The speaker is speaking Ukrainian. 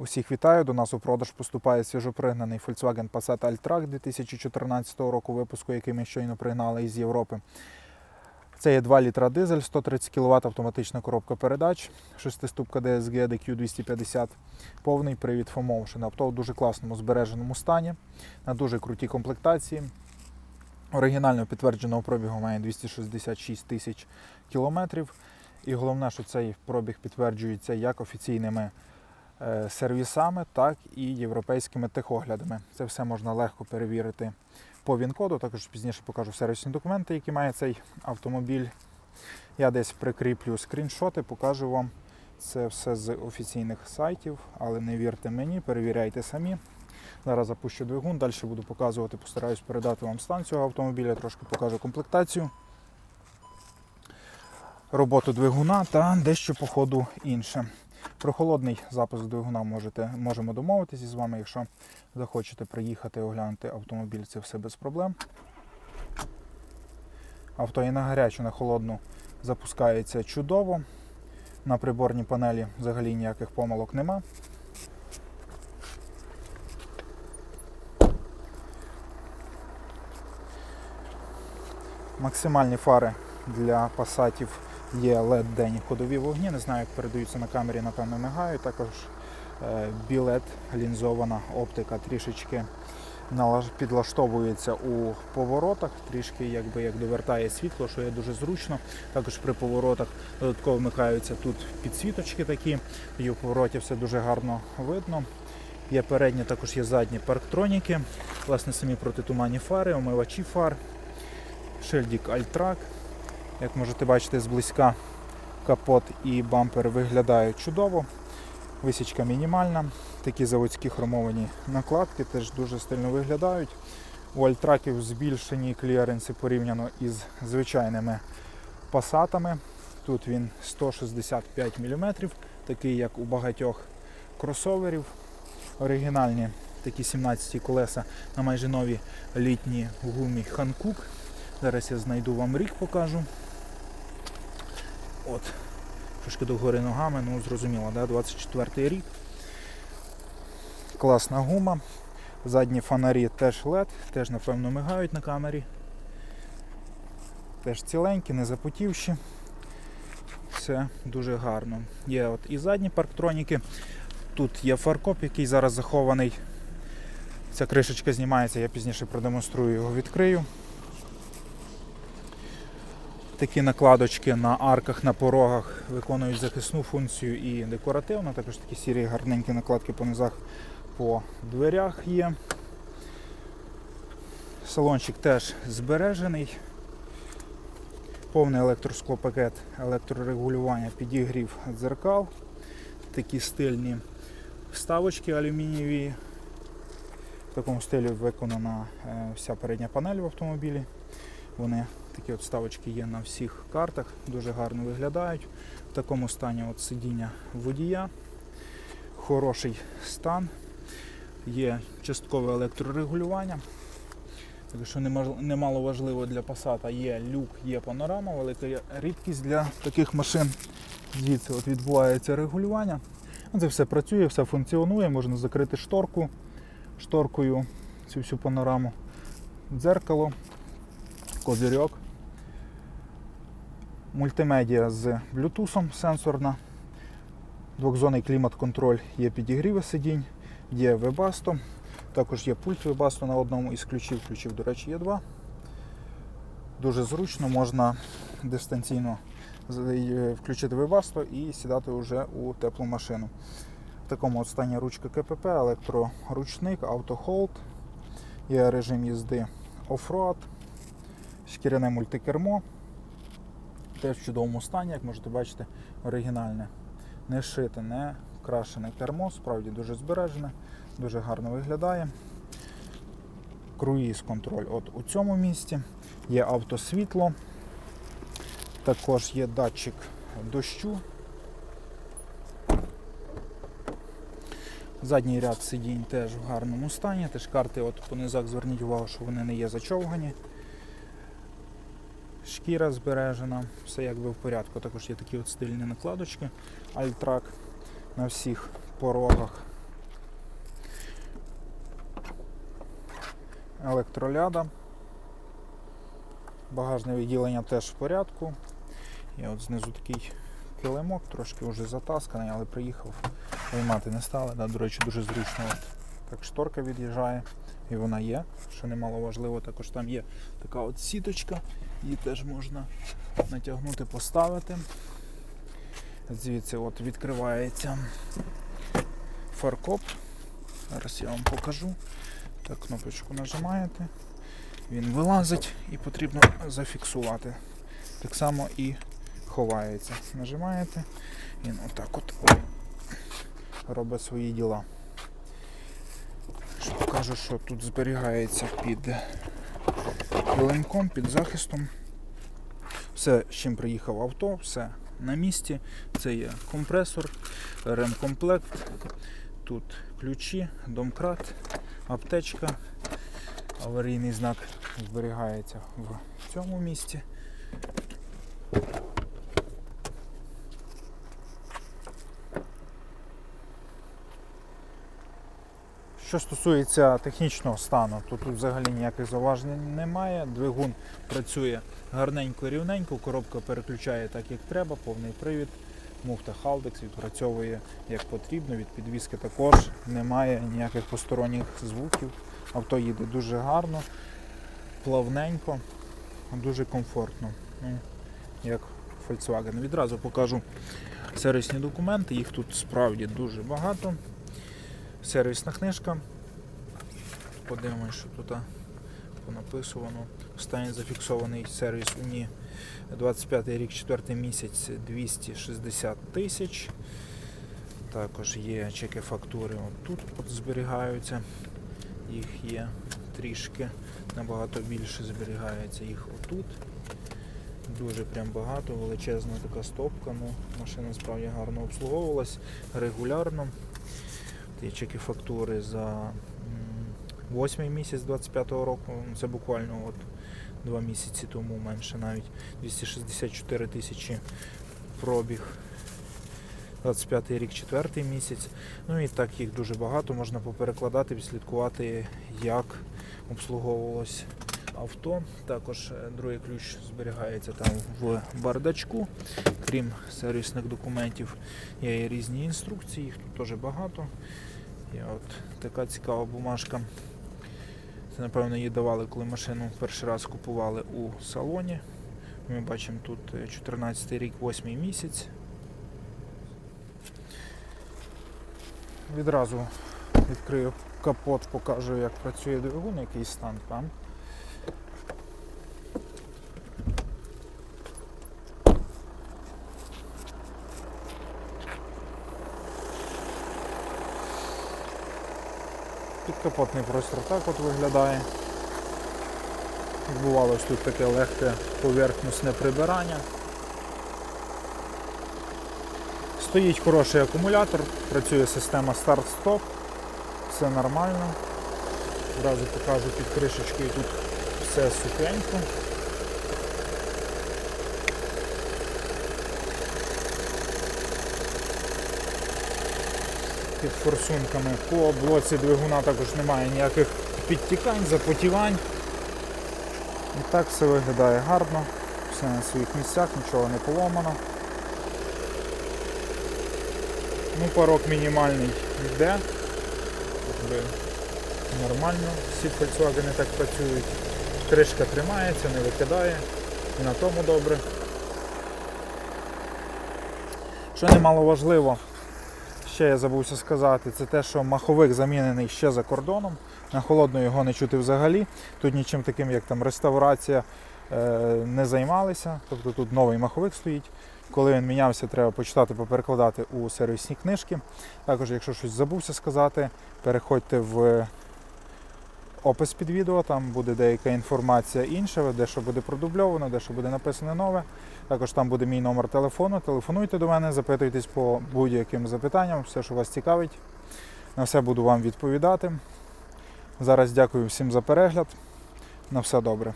Усіх вітаю. До нас у продаж поступає свіжопригнаний Volkswagen Passat Alltrack 2014 року випуску, який ми щойно пригнали із Європи. Це є 2 літра дизель, 130 кВт автоматична коробка передач, 6-ступка DSG DQ250, повний привід FOMotion. Авто в дуже класному збереженому стані, на дуже крутій комплектації. Оригінально підтвердженого пробігу має 266 тисяч кілометрів. І головне, що цей пробіг підтверджується як офіційними сервісами, так і європейськими техоглядами. Це все можна легко перевірити по ВІН-коду. Також пізніше покажу сервісні документи, які має цей автомобіль. Я десь прикріплю скріншоти, покажу вам це все з офіційних сайтів, але не вірте мені, перевіряйте самі. Зараз запущу двигун, далі буду показувати, постараюсь передати вам стан цього автомобіля, трошки покажу комплектацію, роботу двигуна та дещо по ходу інше. Про холодний запуск двигуна можете, можемо домовитися з вами, якщо захочете приїхати оглянути автомобіль, це все без проблем. Авто і на гарячу, на холодну запускається чудово. На приборній панелі взагалі ніяких помилок нема. Максимальні фари для пасатів є led денні ходові вогні. Не знаю, як передаються на камері, напевно, мигають. Також е, білет, лінзована оптика трішечки підлаштовується у поворотах, трішки якби як довертає світло, що є дуже зручно. Також при поворотах додатково вмикаються тут підсвіточки такі, і у повороті все дуже гарно видно. Є передні, також є задні парктроніки, власне, самі протитуманні фари, омивачі фар, шильдик Альтрак. Як можете бачити зблизька, капот і бампер виглядають чудово. Висічка мінімальна. Такі заводські хромовані накладки теж дуже стильно виглядають. У альтраків збільшені кліренси порівняно із звичайними пасатами. Тут він 165 мм, такий як у багатьох кросоверів. Оригінальні такі 17 колеса на майже нові літні гумі Hankook. Зараз я знайду вам рік, покажу. От, трошки догори ногами, ну зрозуміло, да? 24 рік. Класна гума. Задні фонарі теж LED, теж напевно мигають на камері. Теж ціленькі, не запотівші. Все дуже гарно. Є от і задні парктроніки. Тут є фаркоп, який зараз захований. Ця кришечка знімається, я пізніше продемонструю його, відкрию. Такі накладочки на арках, на порогах виконують захисну функцію і декоративно. Також такі сірі гарненькі накладки по низах по дверях є. Салончик теж збережений. Повний електросклопакет, електрорегулювання, підігрів дзеркал. Такі стильні вставочки алюмінієві. В такому стилі виконана е, вся передня панель в автомобілі. Вони такі от вставочки є на всіх картах, дуже гарно виглядають. В такому стані от сидіння водія. Хороший стан. Є часткове електрорегулювання. Так що немало важливо для Passat є люк, є панорама, велика рідкість для таких машин. Звідси от відбувається регулювання. Ну, Це все працює, все функціонує, можна закрити шторку, шторкою цю всю панораму, дзеркало, козирьок. Мультимедіа з Bluetooth сенсорна. Двохзонний клімат-контроль, є підігріви сидінь, є Webasto. Також є пульт Webasto на одному із ключів. Ключів, до речі, є два. Дуже зручно, можна дистанційно е, включити Webasto і сідати вже у теплу машину. В такому от стані ручка КПП, електроручник, автохолд, є режим їзди оффроад, шкіряне мультикермо. Теж в чудовому стані, як можете бачити, оригінальне. Не шите, не крашене кермо, справді дуже збережене, дуже гарно виглядає. Круїз контроль от у цьому місці. Є автосвітло, також є датчик дощу. Задній ряд сидінь теж в гарному стані. Теж карти от по низах зверніть увагу, що вони не є зачовгані шкіра збережена, все якби в порядку. Також є такі от стильні накладочки, альтрак на всіх порогах. Електроляда. Багажне відділення теж в порядку. І от знизу такий килимок, трошки вже затасканий, але приїхав приймати не стали. Да, до речі, дуже зручно. От так шторка від'їжджає, і вона є, що немало важливо. Також там є така от сіточка, її теж можна натягнути, поставити. Звідси от відкривається фаркоп. Зараз я вам покажу. Так, кнопочку нажимаєте, він вилазить і потрібно зафіксувати. Так само і ховається. Нажимаєте, він отак от робить свої діла. Що покажу, що тут зберігається під килимком, під захистом. Все, з чим приїхав авто, все на місці. Це є компресор, ремкомплект, тут ключі, домкрат, аптечка, аварійний знак зберігається в цьому місці. Що стосується технічного стану, то тут взагалі ніяких зауважень немає. Двигун працює гарненько, рівненько, коробка переключає так, як треба, повний привід. Муфта Haldex відпрацьовує як потрібно. Від підвіски також немає ніяких посторонніх звуків. Авто їде дуже гарно, плавненько, дуже комфортно. Ну, як Volkswagen. Відразу покажу сервісні документи, їх тут справді дуже багато. Сервісна книжка. Подивимось, що тут понаписувано. Останній зафіксований сервіс УНІ 25 рік, 4 місяць 260 тисяч. Також є чеки фактури от тут от зберігаються. Їх є трішки, набагато більше зберігається їх отут. Дуже прям багато, величезна така стопка. Ну, машина справді гарно обслуговувалась регулярно. Є чеки фактури за 8 місяць 25-го року. Ну, Це буквально от два місяці тому менше навіть 264 тисячі пробіг. 25 рік, 4 місяць. Ну і так їх дуже багато. Можна поперекладати, відслідкувати, як обслуговувалось авто. Також е, другий ключ зберігається там в бардачку. Крім сервісних документів, є і різні інструкції, їх тут теж багато. І от така цікава бумажка. Це, напевно, її давали, коли машину перший раз купували у салоні. Ми бачимо тут е, 14 рік, 8 місяць. Відразу відкрию капот, покажу, як працює двигун, який стан там. Підкапотний простір так от виглядає. Відбувалось тут таке легке поверхностне прибирання. Стоїть хороший акумулятор, працює система старт-стоп, все нормально. Одразу покажу під кришечкою тут все сухенько. Під форсунками по блоці двигуна також немає ніяких підтікань, запотівань. І так все виглядає гарно, все на своїх місцях, нічого не поломано. Ну, порог мінімальний йде. Нормально, всі Volkswagen так працюють. Кришка тримається, не викидає. І на тому добре. Що немало важливо, ще я забувся сказати, це те, що маховик замінений ще за кордоном. На холодно його не чути взагалі. Тут нічим таким, як там реставрація, е, не займалися. Тобто тут новий маховик стоїть. Коли він мінявся, треба почитати, поперекладати у сервісні книжки. Також, якщо щось забувся сказати, переходьте в опис під відео, там буде деяка інформація інша, де що буде продубльовано, де що буде написане нове. Також там буде мій номер телефону. Телефонуйте до мене, запитуйтесь по будь-яким запитанням, все, що вас цікавить. На все буду вам відповідати. Зараз дякую всім за перегляд. На все добре.